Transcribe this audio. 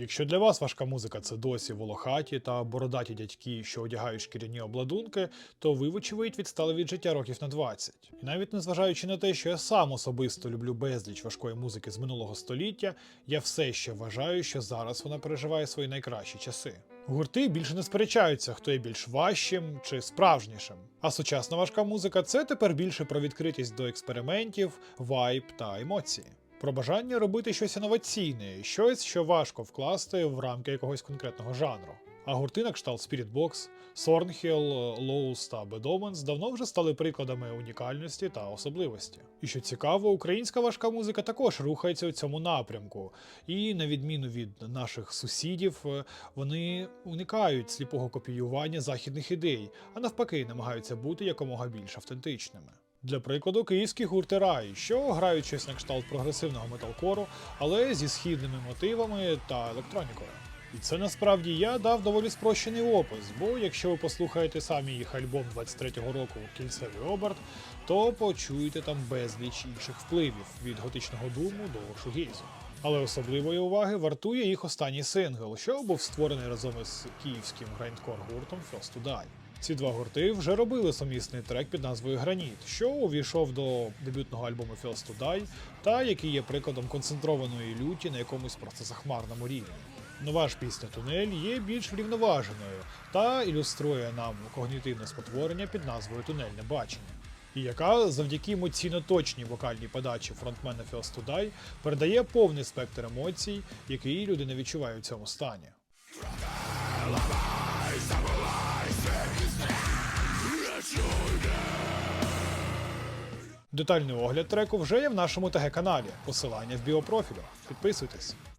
Якщо для вас важка музика це досі волохаті та бородаті дядьки, що одягають шкіряні обладунки, то ви, вочевидь, відстали від життя років на 20. І навіть незважаючи на те, що я сам особисто люблю безліч важкої музики з минулого століття, я все ще вважаю, що зараз вона переживає свої найкращі часи. Гурти більше не сперечаються, хто є більш важчим чи справжнішим. А сучасна важка музика це тепер більше про відкритість до експериментів, вайб та емоції. Про бажання робити щось інноваційне, щось, що важко вкласти в рамки якогось конкретного жанру. А гурти на кшталт Spirit Box, Thornhill, Lowe's та Bad Omens давно вже стали прикладами унікальності та особливості. І що цікаво, українська важка музика також рухається у цьому напрямку. І на відміну від наших сусідів, вони уникають сліпого копіювання західних ідей, а навпаки, намагаються бути якомога більш автентичними. Для прикладу, київські гурти Рай, що грають щось на кшталт прогресивного металкору, але зі східними мотивами та електронікою. І це насправді я дав доволі спрощений опис, бо якщо ви послухаєте самі їх альбом 23-го року Кільцевий оберт, то почуєте там безліч інших впливів від готичного думу до шугейзу. Але особливої уваги вартує їх останній сингл, що був створений разом із київським грайндкор гуртом First to Die. Ці два гурти вже робили сумісний трек під назвою Граніт, що увійшов до дебютного альбому First to Die, та який є прикладом концентрованої люті на якомусь просто захмарному рівні. Нова ж пісня Тунель є більш врівноваженою та ілюструє нам когнітивне спотворення під назвою Тунельне бачення. І яка завдяки емоційно точній вокальній подачі фронтмена First to Die передає повний спектр емоцій, який людина відчуває у цьому стані. Детальний огляд треку вже є в нашому ТГ каналі. Посилання в біопрофілю. Підписуйтесь.